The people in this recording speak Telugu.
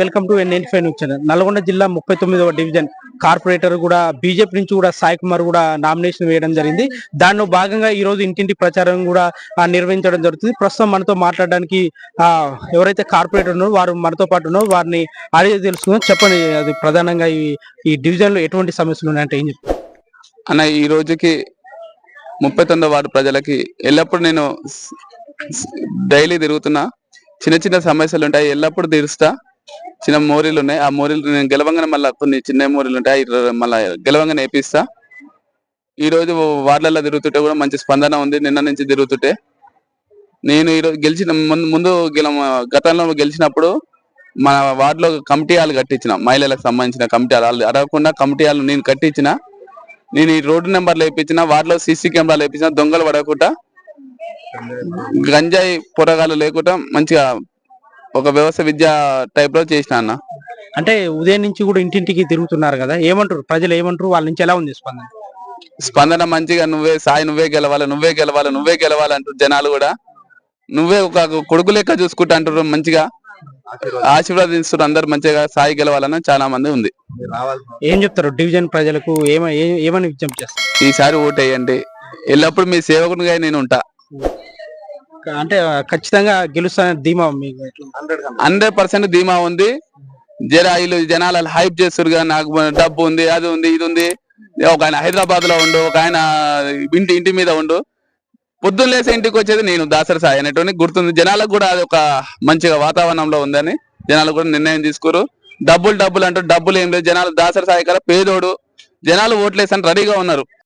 Welcome to N five news channel. Nalgonda జిల్లా ముప్పై తొమ్మిదవ డివిజన్ కార్పొరేటర్ కూడా బీజేపీ నుంచి కూడా సాయి కుమార్ కూడా నామినేషన్ వేయడం జరిగింది. దానిలో భాగంగా ఈ రోజు ఇంటింటి ప్రచారం కూడా నిర్వహించడం జరుగుతుంది. ప్రస్తుతం మనతో మాట్లాడడానికి ఎవరైతే కార్పొరేటర్ ఉన్నారో వారు మనతో పాటు ఉన్నారో. వారిని అడిగి తెలుసుకుందాం. చెప్పండి అది ప్రధానంగా ఈ ఈ డివిజన్లో ఎటువంటి సమస్యలు ఉన్నాయంటే ఏం చెప్తారు? అన్న ఈ రోజుకి ముప్పై తొమ్మిదో వార్డు ప్రజలకి ఎల్లప్పుడూ నేను డైలీ తిరుగుతున్నా. చిన్న చిన్న సమస్యలు ఉంటాయి. ఎల్లప్పుడు తీరుస్తా. చిన్న మోరీలు ఉన్నాయి. ఆ మోరీలు నేను గెలవంగానే మళ్ళీ కొన్ని చిన్న మోరీలు ఉంటాయి. మళ్ళీ గెలవంగానే వేపిస్తా. ఈ రోజు వార్డులలో తిరుగుతుంటే కూడా మంచి స్పందన ఉంది. నిన్న నుంచి తిరుగుతుంటే నేను ఈ రోజు గెలిచిన ముందు ముందు గెల గతంలో గెలిచినప్పుడు మన వార్డులో కమిటీ హాల్ కట్టించిన మహిళలకు సంబంధించిన కమిటీ హాల్. అడగకుండా కమిటీ హాల్ నేను కట్టించిన. నేను ఈ రోడ్డు నెంబర్లు వేయించిన వాటిలో సీసీ కెమెరాలు వేయించిన దొంగలు పడకుండా గంజాయి పొరగాలు లేకుండా మంచిగా ఒక వ్యవస్థ విద్య టైప్లో చేసిన అన్న. అంటే ఉదయం నుంచి కూడా ఇంటింటికి తిరుగుతున్నారు కదా ఏమంటారు? ప్రజలు ఏమంటారు? వాళ్ళ నుంచి ఎలా ఉంది స్పందన? స్పందన మంచిగా నువ్వే సాయి నువ్వే గెలవాలి నువ్వే గెలవాలి నువ్వే గెలవాలి అంటారు జనాలు కూడా. నువ్వే ఒక కొడుకు లెక్క చూసుకుంటా అంటారు మంచిగా. ఆశీర్వాదిస్తున్నారు అందరు మంచిగా సాయి గెలవాలని చాలా మంది ఉంది. ఏం చెప్తారు? డివిజన్ ప్రజలకు ఏమని విజ్ఞప్తి చేస్తారు? ఈసారి ఓటేయండి ఎల్లప్పుడు మీ సేవకునిగా నేను ఉంటా. అంటే ఖచ్చితంగా గెలుస్తానని ధీమా మీకు హండ్రెడ్ పర్సెంట్ ధీమా ఉంది. జర వీళ్ళు జనాలు హైప్ చేస్తారు కదా నాకు డబ్బు ఉంది అది ఉంది ఇది ఉంది. ఒక ఆయన హైదరాబాద్లో ఉండు ఒక ఆయన ఇంటి ఇంటి మీద ఉండు. పొద్దున్న లేసే ఇంటికి వచ్చేది నేను దాసరి సాయి అనేటువంటి గుర్తుంది జనాలకు కూడా అది ఒక మంచిగా వాతావరణంలో ఉందని జనాలు కూడా నిర్ణయం తీసుకోరు డబ్బులు డబ్బులు అంటూ డబ్బులు ఏం లేదు. జనాలు దాసరి సాయి కదా పేదోడు. జనాలు ఓట్లేసని రెడీగా ఉన్నారు.